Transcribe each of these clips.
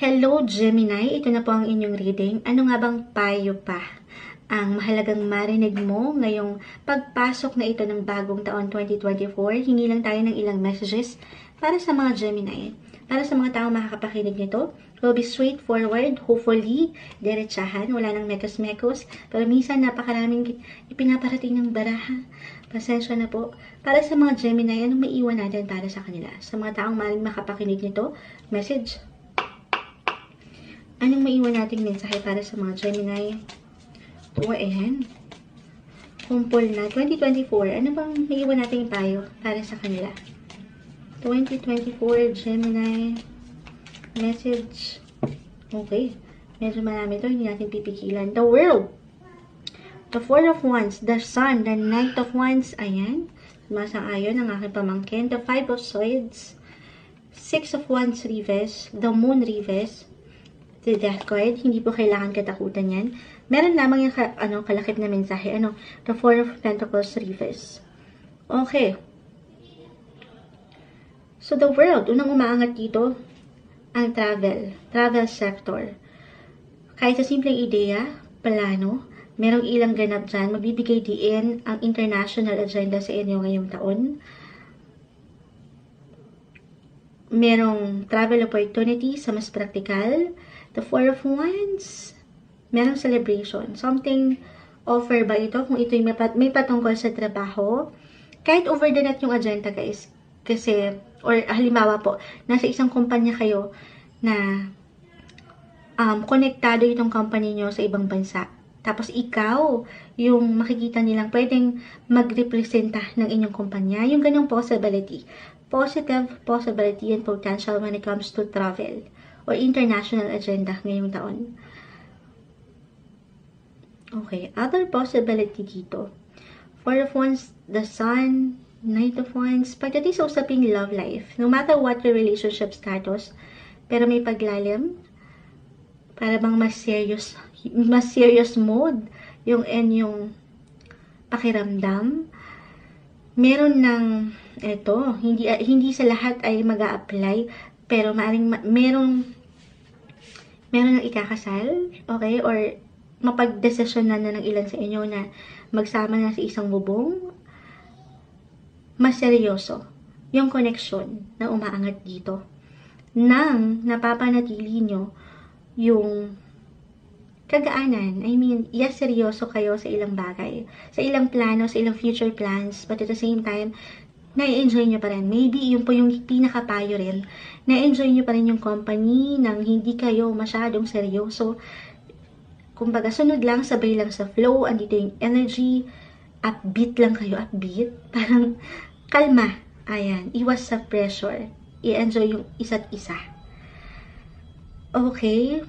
Hello Gemini, ito na po ang inyong reading. Ano nga bang payo pa ang mahalagang marinig mo ngayong pagpasok na ito ng bagong taon 2024? Hingi lang tayo ng ilang messages para sa mga Gemini. Para sa mga taong makakapakinig nito, will be straightforward, hopefully, diretsahan, wala nang mekos-mekos, pero minsan napakaraming ipinaparating ng baraha. Pasensya na po. Para sa mga Gemini, anong maiwan natin para sa kanila? Sa mga taong maling makapakinig nito, message Anong maiwan nating mensahe para sa mga Gemini? O, ayan. Kumpol na. 2024. Ano bang maiwan nating payo para sa kanila? 2024 Gemini. Message. Okay. Medyo marami to. Hindi natin pipigilan. The World. The Four of Wands. The Sun. The Knight of Wands. Ayan. Masang-ayon ang aking pamangkin. The Five of Swords. Six of Wands Reverse. The Moon Reverse the death card. Hindi po kailangan katakutan yan. Meron lamang yung ka, ano, kalakip na mensahe. Ano, the Four of Pentacles reverse. Okay. So, the world, unang umaangat dito, ang travel. Travel sector. Kahit sa simpleng ideya, plano, merong ilang ganap dyan, magbibigay diin ang international agenda sa inyo ngayong taon. Merong travel opportunity sa mas praktikal, The Four of Wands, merong celebration. Something offer ba ito? Kung ito'y may, pat may patungkol sa trabaho. Kahit over the net yung agenda, guys. Kasi, or halimbawa po, nasa isang kumpanya kayo na um, konektado itong company nyo sa ibang bansa. Tapos ikaw, yung makikita nilang pwedeng magrepresenta ng inyong kumpanya. Yung ganyong possibility. Positive possibility and potential when it comes to travel or international agenda ngayong taon. Okay, other possibility dito. Four of Wands, the Sun, Knight of Wands, pagdating sa usaping love life, no matter what your relationship status, pero may paglalim, para bang mas serious, mas serious mode, yung inyong pakiramdam, meron ng, eto, hindi, hindi sa lahat ay mag apply pero maaaring, merong meron ng ikakasal, okay, or mapagdesisyon na, na ng ilan sa inyo na magsama na sa isang bubong, mas seryoso yung connection na umaangat dito nang napapanatili nyo yung kagaanan. I mean, yes, seryoso kayo sa ilang bagay, sa ilang plano, sa ilang future plans, but at the same time, na-enjoy nyo pa rin. Maybe yun po yung pinakapayo rin. Na-enjoy nyo pa rin yung company nang hindi kayo masyadong seryoso. Kumbaga, sunod lang, sabay lang sa flow, andito yung energy, upbeat lang kayo, upbeat. Parang, kalma. Ayan, iwas sa pressure. I-enjoy yung isa't isa. Okay.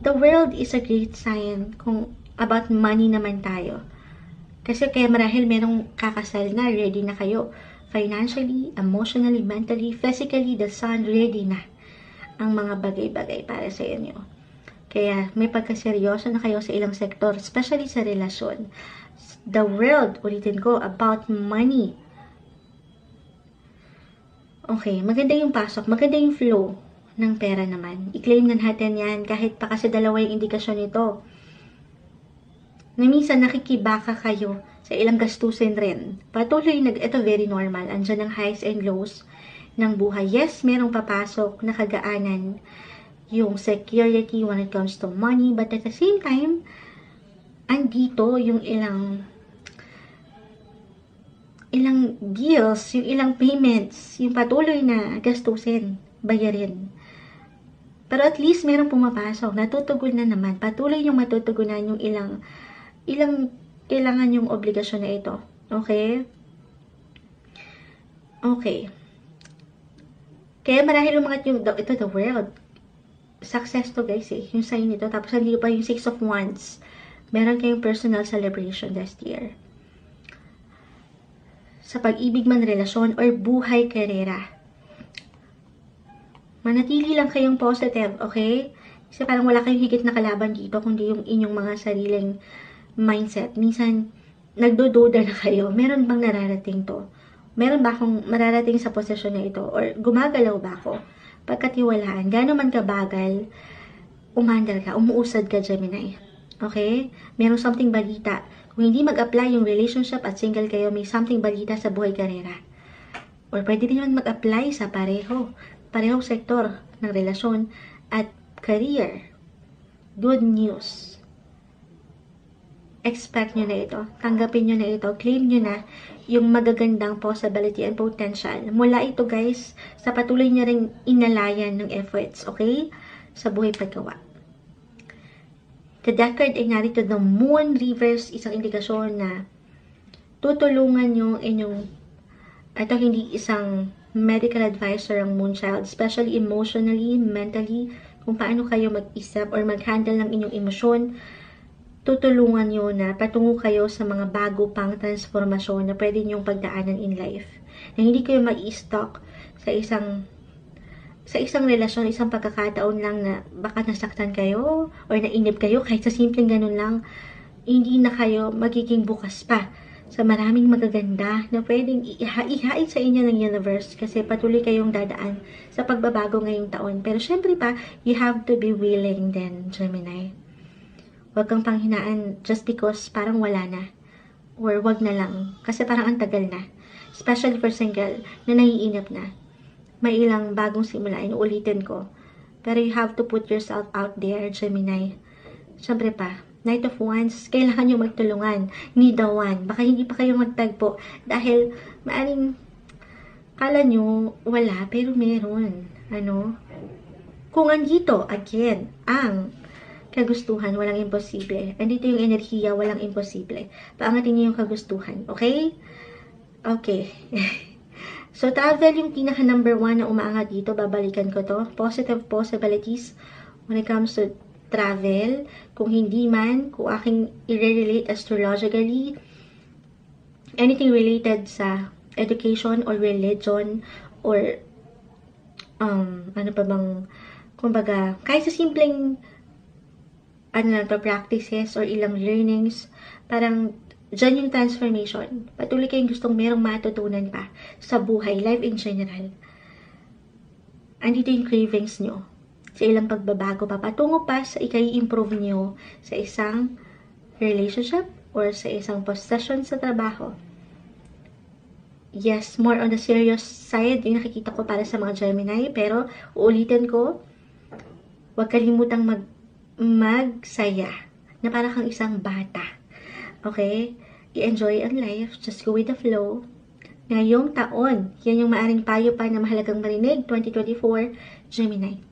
The world is a great sign kung about money naman tayo. Kasi kaya marahil merong kakasal na, ready na kayo financially, emotionally, mentally, physically, the sun, ready na ang mga bagay-bagay para sa inyo. Kaya may pagkaseryoso na kayo sa ilang sektor, especially sa relasyon. The world, ulitin ko, about money. Okay, maganda yung pasok, maganda yung flow ng pera naman. I-claim na natin yan kahit pa kasi dalawa yung indikasyon nito. Na minsan nakikibaka kayo sa ilang gastusin rin. Patuloy nag, ito very normal, andyan ang highs and lows ng buhay. Yes, merong papasok na kagaanan yung security when it comes to money, but at the same time, andito yung ilang ilang bills, yung ilang payments, yung patuloy na gastusin, bayarin. Pero at least merong pumapasok, natutugon na naman. Patuloy yung matutugunan yung ilang ilang kailangan yung obligasyon na ito. Okay? Okay. Kaya marahil umangat yung, ito, the world. Success to guys eh. Yung sign nito. Tapos hindi pa yung six of wands. Meron kayong personal celebration last year. Sa pag-ibig man, relasyon, or buhay karera. Manatili lang kayong positive, okay? Kasi parang wala kayong higit na kalaban dito, kundi yung inyong mga sariling mindset. Minsan, nagdududa na kayo, meron bang nararating to? Meron ba akong mararating sa posisyon na ito? Or gumagalaw ba ako? pagkatiwalaan. Gano'n man kabagal, umandal ka, umuusad ka, Gemini. Okay? Meron something balita. Kung hindi mag-apply yung relationship at single kayo, may something balita sa buhay karera. Or pwede din naman mag-apply sa pareho. Parehong sektor ng relasyon at career. Good news. Expect nyo na ito. Tanggapin nyo na ito. Claim nyo na yung magagandang possibility and potential. Mula ito guys, sa patuloy niya rin inalayan ng efforts, okay? Sa buhay paggawa. The card ay narito the moon reverse, isang indikasyon na tutulungan yung inyong ito hindi isang medical advisor ang moonchild, especially emotionally, mentally, kung paano kayo mag-isip or mag-handle ng inyong emosyon, tutulungan nyo na patungo kayo sa mga bago pang transformasyon na pwede nyong pagdaanan in life. Na hindi kayo mag-i-stock sa isang sa isang relasyon, isang pagkakataon lang na baka nasaktan kayo or nainip kayo kahit sa simpleng ganun lang, hindi na kayo magiging bukas pa sa maraming magaganda na pwedeng ihain sa inyo ng universe kasi patuloy kayong dadaan sa pagbabago ngayong taon. Pero syempre pa, you have to be willing then, Gemini. Huwag kang panghinaan just because parang wala na. Or wag na lang. Kasi parang ang tagal na. Especially for single na naiinip na. May ilang bagong simula. Inuulitin ko. Pero you have to put yourself out there, Gemini. Siyempre pa, Knight of Wands, kailangan nyo magtulungan. Need the one. Baka hindi pa kayo magtagpo. Dahil, maaring, kala nyo, wala, pero meron. Ano? Kung andito, again, ang kagustuhan, walang imposible. Andito yung enerhiya, walang imposible. Paangatin niyo yung kagustuhan. Okay? Okay. so, travel yung pinaka number one na umaangat dito. Babalikan ko to. Positive possibilities when it comes to travel. Kung hindi man, kung aking i-relate astrologically, anything related sa education or religion or um, ano pa bang, kumbaga, kahit sa simpleng ano lang, practices or ilang learnings, parang dyan yung transformation. Patuloy kayong gustong merong matutunan pa sa buhay, life in general. Andito yung cravings nyo sa ilang pagbabago pa, patungo pa sa ikay-improve nyo sa isang relationship or sa isang possession sa trabaho. Yes, more on the serious side yung nakikita ko para sa mga Gemini, pero uulitin ko, huwag kalimutang mag magsaya na para kang isang bata. Okay? I-enjoy ang life. Just go with the flow. Ngayong taon, yan yung maaring payo pa na mahalagang marinig, 2024, Gemini.